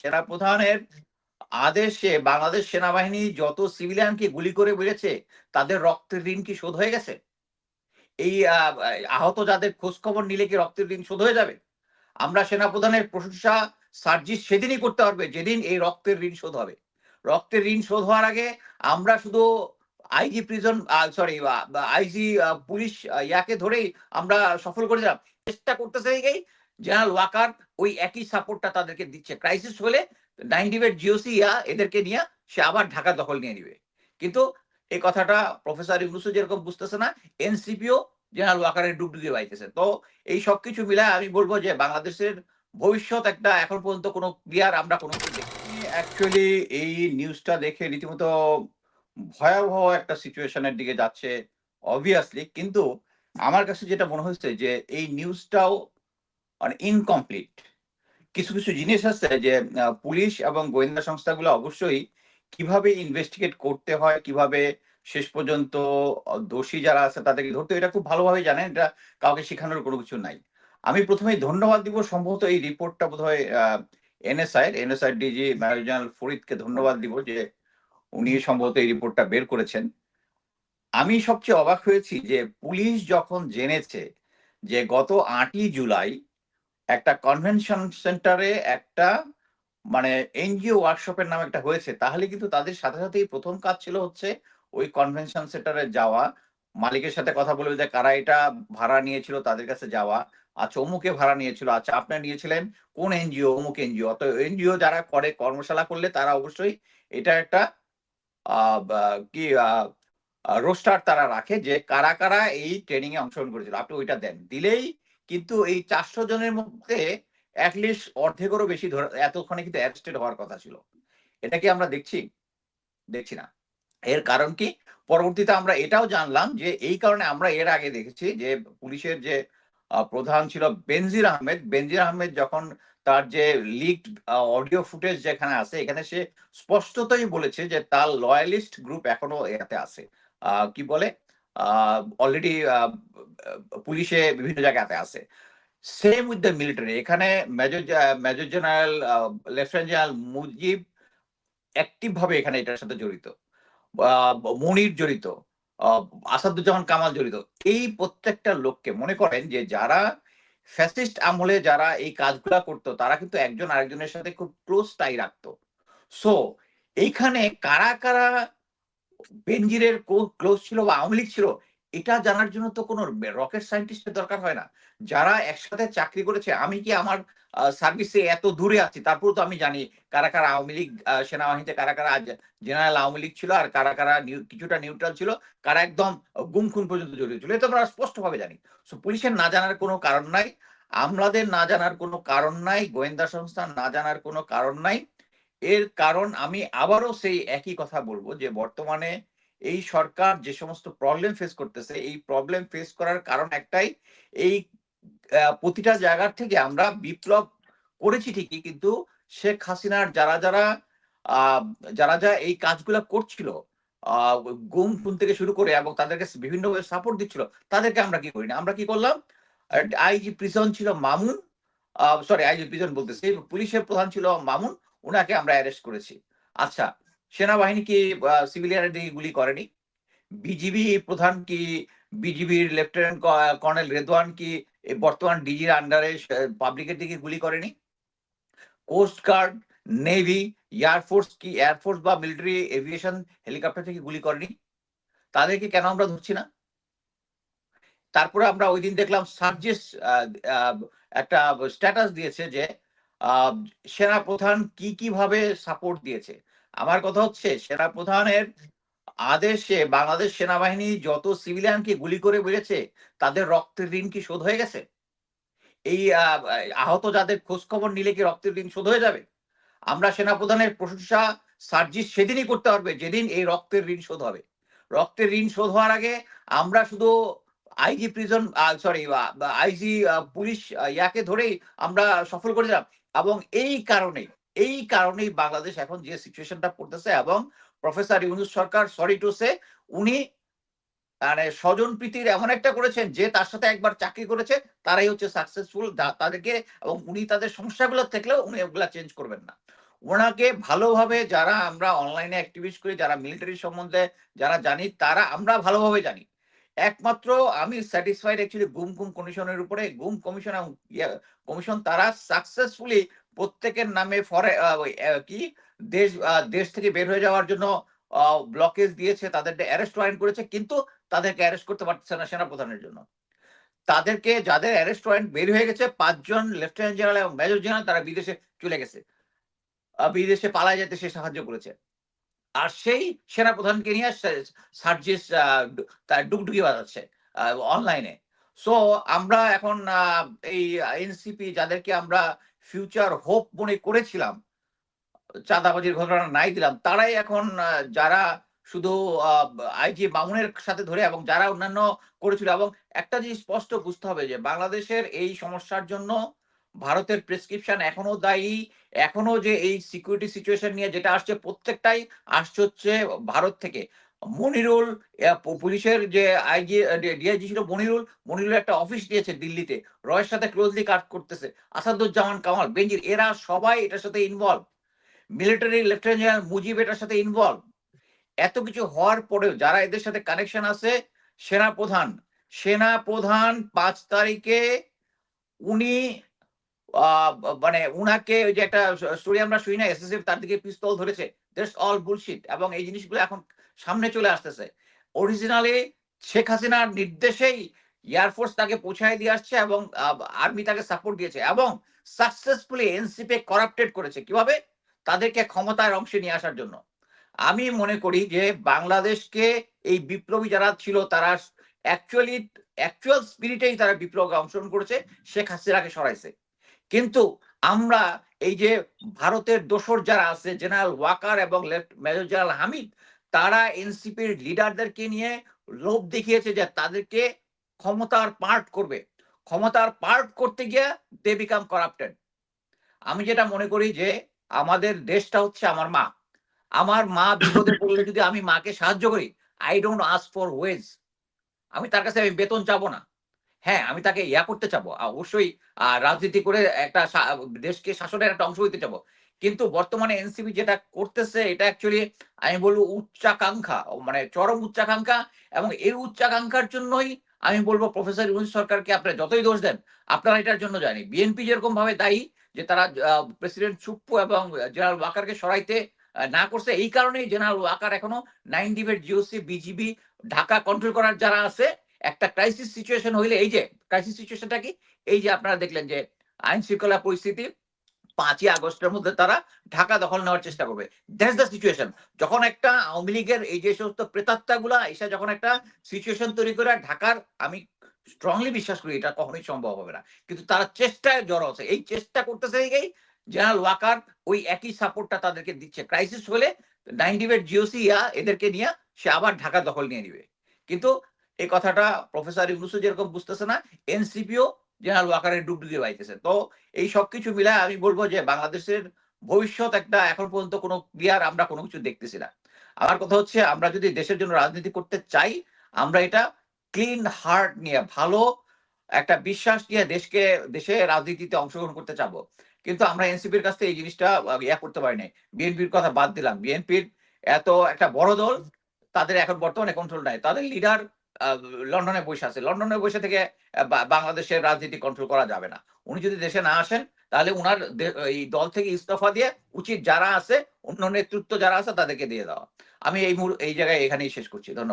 সেনা প্রধানের আদেশে বাংলাদেশ সেনাবাহিনী যত সিভিলিয়ানকে গুলি করে বেড়েছে তাদের রক্তের ঋণ কি শোধ হয়ে গেছে? এই আহত যাদের খোঁজ খবর নিলে কি রক্তের ঋণ শোধ হয়ে যাবে? আমরা সেনাপ্রধানের প্রশংসা সার্জিস সেদিনই করতে পারবে, যেদিন এই রক্তের ঋণ শোধ হবে। রক্তের ঋণ শোধ হওয়ার আগে আমরা শুধু IG prison sorry IG police ইয়াকে ধরেই আমরা সফল করে করেছিলাম চেষ্টা করতেছে জেনারেল ওয়াকার ওই একই সাপোর্টটা তাদেরকে দিচ্ছে। ক্রাইসিস হলে নাইনটিভের জিওসি ইয়া এদেরকে নিয়ে সে আবার ঢাকা দখল নিয়ে নিবে। কিন্তু এই কথাটা প্রফেসর ইউনুসু যেরকম বুঝতেছে না, এনসিপিও জেনারেল ওয়াকারের ডুবডুবি পাইতেছে তো এই সব কিছু মিলায় আমি বলব যে বাংলাদেশের ভবিষ্যৎ একটা এখন পর্যন্ত কোনো ক্লিয়ার আমরা কোনো অ্যাকচুয়ালি এই নিউজটা দেখে রীতিমতো ভয়াবহ একটা সিচুয়েশনের দিকে যাচ্ছে অবভিয়াসলি কিন্তু আমার কাছে যেটা মনে হচ্ছে যে এই নিউজটাও মানে ইনকমপ্লিট কিছু কিছু জিনিস আছে যে পুলিশ এবং গোয়েন্দা সংস্থাগুলো অবশ্যই কীভাবে ইনভেস্টিগেট করতে হয়, কীভাবে শেষ পর্যন্ত দোষী যারা আছে তাদেরকে ধরতে এটা খুব ভালোভাবে জানেন, এটা কাউকে শেখানোর কোনো কিছু নাই। আমি প্রথমেই ধন্যবাদ দিব সম্ভবত এই রিপোর্টটা বোধ হয় NSI NSI DG major general ফরিদকে ধন্যবাদ দিব যে উনি সম্ভবত এই রিপোর্টটা বের করেছেন। আমি সবচেয়ে অবাক হয়েছি যে পুলিশ যখন জেনেছে যে গত আটই জুলাই একটা কনভেনশন সেন্টারে একটা মানে এনজিও ওয়ার্কশপের নামে একটা হয়েছে। তাহলে কিন্তু তাদের সাথে সাথেই প্রথম কাজ ছিল হচ্ছে ওই কনভেনশন সেন্টারে যাওয়া। মালিকের সাথে কথা বলবে যে কারা এটা ভাড়া নিয়েছিল তাদের কাছে যাওয়া। আচ্ছা অমুকে ভাড়া নিয়েছিল। আচ্ছা আপনি নিয়েছিলেন কোন এনজিও অমুক এনজিও অত এনজিও যারা করে কর্মশালা করলে তারা অবশ্যই এটা একটা কি রোস্টার তারা রাখে যে কারা কারা এই ট্রেনিং এ অংশগ্রহণ করেছিল। আপনি ওইটা দেন। দিলেই কিন্তু এই চারশো জনের মধ্যে অ্যাটলিস্ট অর্ধেকেরও বেশি ধরে, এতক্ষণে কিন্তু অ্যারেস্টেড হওয়ার কথা ছিল। এটা কি আমরা দেখছি দেখছি না। এর কারণ কি? পরবর্তীতে আমরা এটাও জানলাম যে এই কারণে আমরা এর আগে দেখেছি যে পুলিশের যে প্রধান ছিল বেনজির আহমেদ বেনজির আহমেদ যখন তার যে লিক অডিও ফুটেজ যেখানে আছে, এখানে সে স্পষ্টতই বলেছে যে তার লয়ালিস্ট গ্রুপ এখনও এতে আছে। কি বলে? অলরেডি পুলিশে বিভিন্ন জায়গাতে আছে। সেম উইথ দ্য মিলিটারি এখানে major major general lieutenant general Mujib active ভাবে এখানে এটার সাথে জড়িত। মনির জড়িত আসাদুজ্জামান কামাল জড়িত। এই প্রত্যেকটা লোককে মনে করেন যে যারা ফ্যাসিস্ট আমলে যারা এই কাজগুলা করতো, তারা কিন্তু একজন আরেকজনের সাথে খুব ক্লোজ টাই রাখতো। সো এইখানে কারা কারা বেনজিরের ক্লোজ ছিল বা আওয়ামী ছিল, এটা জানার জন্য তো কোনো রকেট সায়েন্টিস্টের দরকার হয় না। যারা একসাথে চাকরি করেছে, আমি কি আমার সার্ভিসে এত দূরে আছি? তারপর তো আমি জানি কারা কারা আওয়ামী লীগ সেনাবাহিনীতে, কারা কারা জেনারেল আওয়ামী লীগ ছিল আর কারা কারা কিছুটা নিউট্রাল ছিল, কারা একদম গুম খুন পর্যন্ত জড়িত ছিল। এটা আমরা স্পষ্টভাবে জানি। সো পুলিশের না জানার কোনো কারণ নাই, আমলাদের না জানার কোনো কারণ নাই, গোয়েন্দা সংস্থা না জানার কোনো কারণ নাই। এর কারণ আমি আবারও সেই একই কথা বলব যে বর্তমানে এই সরকার যে সমস্ত প্রবলেম ফেস করতেছে, এই প্রবলেম ফেস করার কারণ একটাই, এই প্রতিটা জায়গার থেকে আমরা বিপ্লব করেছি ঠিকই, কিন্তু শেখ হাসিনার যারা যারা যারা যা এই কাজগুলা করছিল গুম খুন থেকে শুরু করে এবং তাদেরকে বিভিন্নভাবে সাপোর্ট দিচ্ছিল, তাদেরকে আমরা কি করি না? আমরা কি করলাম? আইজি প্রিজন ছিল মামুন সরি আইজি প্রিজন বলতেছি, পুলিশের প্রধান ছিল মামুন ওনাকে আমরা অ্যারেস্ট করেছি। আচ্ছা সেনাবাহিনী কি সিভিলিয়ানের দিকে গুলি করেনি? বিজিবি প্রধান কি? বিজিবির লেফটেন্যান্ট কর্নেল রেদওয়ান কি? বর্তমান ডিজির আন্ডারে পাবলিকের দিকে গুলি করেনি? Coast guard navy air force কি? এয়ারফোর্স বা মিলিটারি এভিয়েশন হেলিকপ্টার থেকে গুলি করেনি? তাদেরকে কেন আমরা ধরছি না? তারপরে আমরা ওই দিন দেখলাম সার্জেস একটা স্ট্যাটাস দিয়েছে যে আহ, সেনা প্রধান কি কীভাবে সাপোর্ট দিয়েছে? আমার কথা হচ্ছে সেনা প্রধানের আদেশে বাংলাদেশ সেনাবাহিনী যত সিভিলিয়ানকে গুলি করে বেড়েছে তাদের রক্তের ঋণ কি শোধ হয়ে গেছে? এই আহত যাদের খোঁজ খবর নিলে কি রক্তের ঋণ শোধ হয়ে যাবে? আমরা সেনাপ্রধানের প্রশংসা সার্জিস সেদিনই করতে পারবে যেদিন এই রক্তের ঋণ শোধ হবে। রক্তের ঋণ শোধ হওয়ার আগে আমরা শুধু IG prison sorry IG police ইয়াকে ধরেই আমরা সফল করে করেছিলাম এবং এই কারণে এই কারণেই বাংলাদেশ এখন যে সিচুয়েশনটা পড়তেছে এবং প্রফেসর ইউনুস সরকার সরি টু সে উনি মানে স্বজন প্রীতির এমন একটা করেছেন যে তার সাথে একবার চাকরি করেছে, তারাই হচ্ছে সাকসেসফুল তাদেরকে এবং উনি তাদের সমস্যাগুলো থাকলেও উনি ওগুলা চেঞ্জ করবেন না। ওনাকে ভালোভাবে যারা আমরা অনলাইনে অ্যাক্টিভিস্ট করি, যারা মিলিটারি সম্বন্ধে যারা জানি, তারা আমরা ভালোভাবে জানি। একমাত্র আমি স্যাটিসফাইড অ্যাকচুয়ালি গুম কুম কমিশনের উপরে, গুম কমিশন কমিশন তারা সাকসেসফুলি প্রত্যেকের নামে ফরে কি, দেশ দেশ থেকে বের হয়ে যাওয়ার জন্য ব্লকেজ দিয়েছে তাদের অ্যারেস্ট ওয়ারেন্ট করেছে, কিন্তু তাদেরকে অ্যারেস্ট করতে পারছে না সেনাপ্রধানের জন্য। তাদেরকে যাদের অ্যারেস্ট ওয়ারেন্ট বের হয়ে গেছে, পাঁচজন লেফটেন্যান্ট জেনারেল এবং মেজর জেনারেল তারা বিদেশে চলে গেছে। বিদেশে পালায় যেতে সে সাহায্য করেছে। আর সেই সেনাপ্রধানকে নিয়ে সার্জিস তার ডুগডুগি বাজাচ্ছে অনলাইনে সো আমরা এখন এই এনসিপি যাদেরকে আমরা ফিউচার হোপ মনে করেছিলাম, চাঁদাবাজির ঘটনা নাই দিলাম, তারাই এখন যারা শুধু আইজি মামুনের সাথে ধরে এবং যারা অন্যান্য করেছিল এবং একটা জিনিস স্পষ্ট বুঝতে হবে যে বাংলাদেশের এই সমস্যার জন্য ভারতের প্রেসক্রিপশন এখনও দায়ী, এখনও যে এই সিকিউরিটি সিচুয়েশন নিয়ে যেটা আসছে প্রত্যেকটাই আসছে হচ্ছে ভারত থেকে। মনিরুল পুলিশের যে আইজি ডিআইজি ছিল মনিরুল মনিরুল একটা অফিস দিয়েছে দিল্লিতে, রয়ের সাথে ক্লোজলি কাজ করতেছে। আসাদুজ্জামান কামাল, বেঞ্জির, এরা সবাই এটার সাথে involve military lieutenant general Mujib এটার সাথে ইনভলভ এত কিছু হওয়ার পরেও যারা এদের সাথে কানেকশন আছে সেনা প্রধান সেনা প্রধান পাঁচ তারিখে উনি মানে উনাকে ওই যে একটা স্টোরি আমরা শুনি না এসএসএফ তার দিকে পিস্তল ধরেছে। দ্যাটস অল বুলশিট এবং এই জিনিসগুলো এখন সামনে চলে আসতেছে। অরিজিনালি শেখ হাসিনার নির্দেশেই এয়ারফোর্স তাকে পৌঁছায় দিয়ে আসছে এবং আর্মি তাকে সাপোর্ট দিয়েছে এবং সাকসেসফুলি এনসিপি করাপ্টেড করেছে। কীভাবে? তাদেরকে ক্ষমতার অংশে নিয়ে আসার জন্য। আমি মনে করি যে বাংলাদেশকে এই বিপ্লবী যারা ছিল, তারা অ্যাকচুয়ালি অ্যাকচুয়াল স্পিরিটেই তারা বিপ্লবকে অংশগ্রহণ করেছে। শেখ হাসিনাকে সরাইছে। কিন্তু আমরা এই যে ভারতের দোসর যারা আছে, জেনারেল ওয়াকার এবং মেজর জেনারেল হামিদ, তারা এনসিপির লিডারদেরকে নিয়ে লোভ দেখিয়েছে যে তাদেরকে ক্ষমতার পার্ট করবে। ক্ষমতার পার্ট করতে গিয়ে দে বিকাম করাপ্টেড আমি যেটা মনে করি যে আমাদের দেশটা হচ্ছে আমার মা। আমার মা বিপদে পড়লে যদি আমি মাকে সাহায্য করি I don't ask for wage আমি তার কাছে আমি বেতন চাবো না। হ্যাঁ আমি তাকে ইয়া করতে চাবো। অবশ্যই রাজনীতি করে একটা দেশকে শাসনের একটা অংশ হইতে চাবো। কিন্তু বর্তমানে এনসিপি যেটা করতেছে, এটা অ্যাকচুয়ালি আমি বলব উচ্চাকাঙ্ক্ষা মানে চরম উচ্চাকাঙ্ক্ষা এবং এই উচ্চাকাঙ্ক্ষার জন্যই আমি বলব প্রফেসর ইউনুস সরকারকে আপনারা যতই দোষ দেন, আপনারা এটার জন্য জানি বিএনপি যেরকম ভাবে দায়ী যে তারা প্রেসিডেন্ট চুপ্পু এবং জেনারেল ওয়াকারকে সরাইতে না করছে, এই কারণেই জেনারেল ওয়াকার এখনও নাইন ডিবেট জিওসি বিজিবি ঢাকা কন্ট্রোল করার যারা আছে একটা ক্রাইসিস সিচুয়েশন হইলে এই যে ক্রাইসিস সিচুয়েশনটা কি? এই যে আপনারা দেখলেন যে আইন শৃঙ্খলা পরিস্থিতি পাঁচই আগস্টের মধ্যে তারা ঢাকা দখল নেওয়ার চেষ্টা করবে। দ্যাটস দ্য সিচুয়েশন যখন একটা আওয়ামী লীগের এই যে সমস্ত প্রেতাত্মাগুলা এসে যখন একটা সিচুয়েশন তৈরি করে, ঢাকার আমি স্ট্রংলি বিশ্বাস করি এটা কখনোই সম্ভব হবে না। কিন্তু তারা চেষ্টায় জড়ো আছে। এই চেষ্টা করতেছে এই জেনারেল ওয়াকার ওই একই সাপোর্টটা তাদেরকে দিচ্ছে। ক্রাইসিস হলে নাইনটিভের জিওসি ইয়া এদেরকে নিয়ে সে আবার ঢাকা দখল নিয়ে নিবে। কিন্তু এই কথাটা প্রফেসর ইউনুসু যেরকম বুঝতেছে না, এনসিপিও জেনারেল ওয়াকারের ডুবডুবি পাইতেছে তো এই সবকিছু মিলায় আমি বলব যে বাংলাদেশের ভবিষ্যৎ একটা এখন পর্যন্ত কোনো ক্লিয়ার আমরা কোনো কিছু দেখতেছি না। আমার কথা হচ্ছে, আমরা যদি দেশের জন্য রাজনীতি করতে চাই, আমরা এটা ক্লিন হার্ট নিয়ে, ভালো একটা বিশ্বাস নিয়ে দেশকে, দেশে রাজনীতিতে অংশগ্রহণ করতে চাবো। কিন্তু আমরা এনসিপির কাছ থেকে এই জিনিসটা ইয়া করতে পারি নাই। বিএনপির কথা বাদ দিলাম। বিএনপির এত একটা বড় দল, তাদের এখন বর্তমানে কন্ট্রোল নাই। তাদের লিডার লন্ডনে বসে আছে। লন্ডনে বসে থেকে বাংলাদেশের রাজনীতি কন্ট্রোল করা যাবে না। উনি যদি দেশে না আসেন, তাহলে উনার এই দল থেকে ইস্তফা দিয়ে উচিত যারা আছে, অন্য নেতৃত্ব যারা আছে, তাদেরকে দিয়ে দেওয়া। আমি এই এই জায়গায় এখানেই শেষ করছি। ধন্যবাদ।